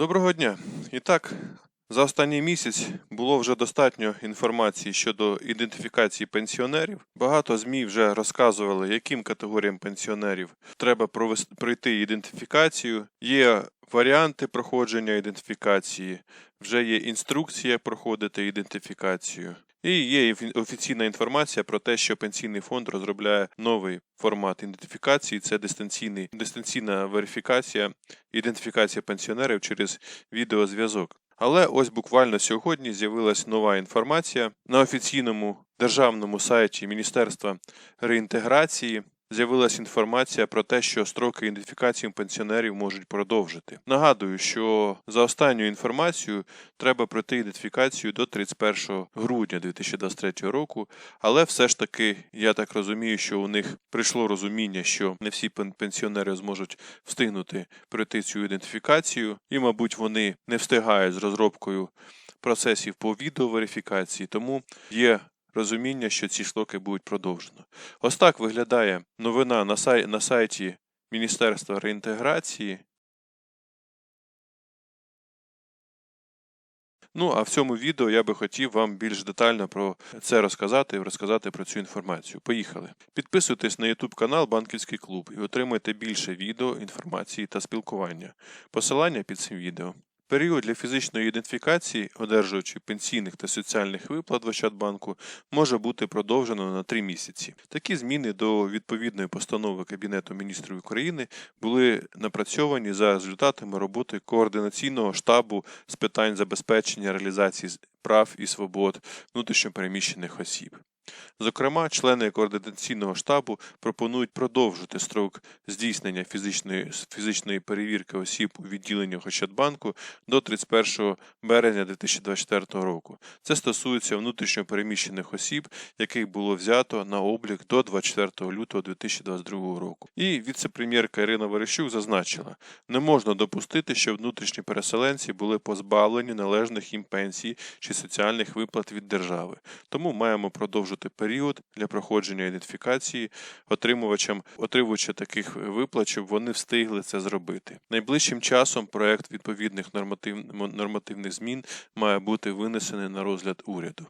Доброго дня. І так, за останній місяць було вже достатньо інформації щодо ідентифікації пенсіонерів. Багато ЗМІ вже розказували, яким категоріям пенсіонерів треба провести пройти ідентифікацію. Є варіанти проходження ідентифікації, вже є інструкція проходити ідентифікацію. І є офіційна інформація про те, що пенсійний фонд розробляє новий формат ідентифікації. Це дистанційний, дистанційна верифікація, ідентифікація пенсіонерів через відеозв'язок. Але ось буквально сьогодні з'явилась нова інформація на офіційному державному сайті Міністерства реінтеграції. З'явилася інформація про те, що строки ідентифікації пенсіонерів можуть продовжити. Нагадую, що за останньою інформацією треба пройти ідентифікацію до 31 грудня 2023 року, але все ж таки я так розумію, що у них прийшло розуміння, що не всі пен- пенсіонери зможуть встигнути пройти цю ідентифікацію, і, мабуть, вони не встигають з розробкою процесів по відеоверифікації, тому є розуміння, що ці штуки будуть продовжено. Ось так виглядає новина на, сай... на сайті Міністерства реінтеграції. Ну, а в цьому відео я би хотів вам більш детально про це розказати і розказати про цю інформацію. Поїхали. Підписуйтесь на YouTube канал Банківський клуб і отримуйте більше відео, інформації та спілкування. Посилання під цим відео. Період для фізичної ідентифікації, одержувачів пенсійних та соціальних виплат в Ощадбанку, може бути продовжено на 3 місяці. Такі зміни до відповідної постанови Кабінету міністрів України були напрацьовані за результатами роботи координаційного штабу з питань забезпечення реалізації прав і свобод внутрішньопереміщених осіб. Зокрема, члени координаційного штабу пропонують продовжити строк здійснення фізичної, фізичної перевірки осіб у відділеннях Ощадбанку до 31 березня 2024 року. Це стосується внутрішньо переміщених осіб, яких було взято на облік до 24 лютого 2022 року. І віце-прем'єрка Ірина Верещук зазначила, не можна допустити, щоб внутрішні переселенці були позбавлені належних їм пенсій чи соціальних виплат від держави. Тому маємо продовжити період для проходження ідентифікації отримувачам отримувача таких виплат, щоб вони встигли це зробити. Найближчим часом проект відповідних норматив, нормативних змін має бути винесений на розгляд уряду.